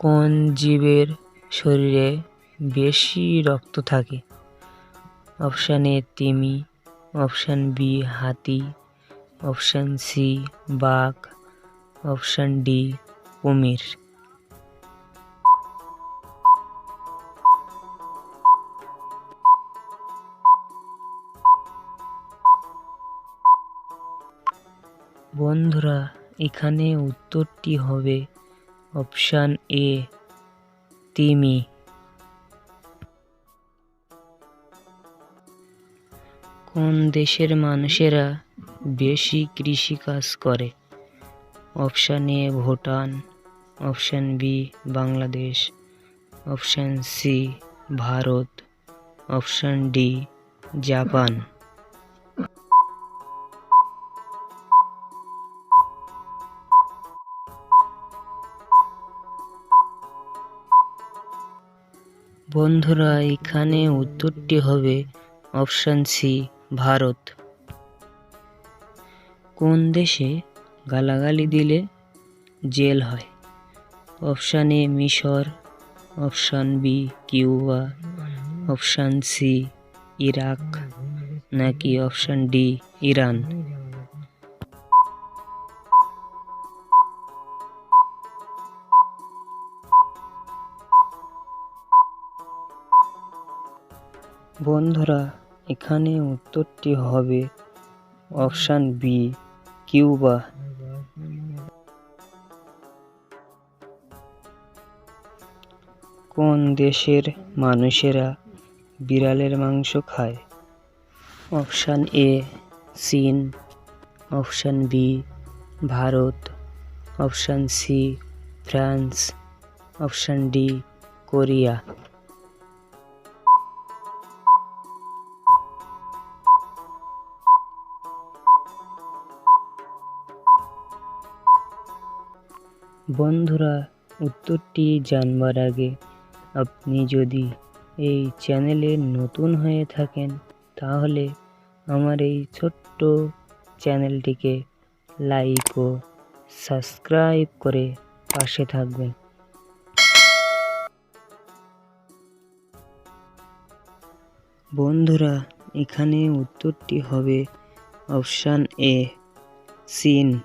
কোন জীবের শরীরে বেশি রক্ত থাকে? অপশান এ তিমি, অপশান বি হাতি, অপশান সি বাঘ, অপশান ডি কুমির। বন্ধুরা, এখানে উত্তরটি হবে অপশান এ তিমি কোন দেশের মানুষেরা বেশি কৃষিকাজ করে? Option A Bhutan. Option B Bangladesh. Option C Bharat. Option D Japan. বন্ধুরা, এখানে উত্তরটি হবে অপশান সি, ভারত। কোন দেশে গালাগালি দিলে জেল হয়? অপশান এ, মিশর। Option B, Cuba. Option C, Iraq. নাকি অপশান ডি, ইরান? বন্ধুরা, এখানে উত্তরটি হবে অপশান বি কিউবা। কোন দেশের মানুষেরা বিড়ালের মাংস খায়? অপশান এ চীন। Option B Bharat. Option C France. Option D Korea. বন্ধুরা, উত্তরটি জানবার আগে আপনি যদি এই চ্যানেলে নতুন হয়ে থাকেন, তাহলে আমার এই ছোট্ট চ্যানেলটিকে লাইক ও সাবস্ক্রাইব করে পাশে থাকবেন। বন্ধুরা, এখানে উত্তরটি হবে অপশান এ, চীন।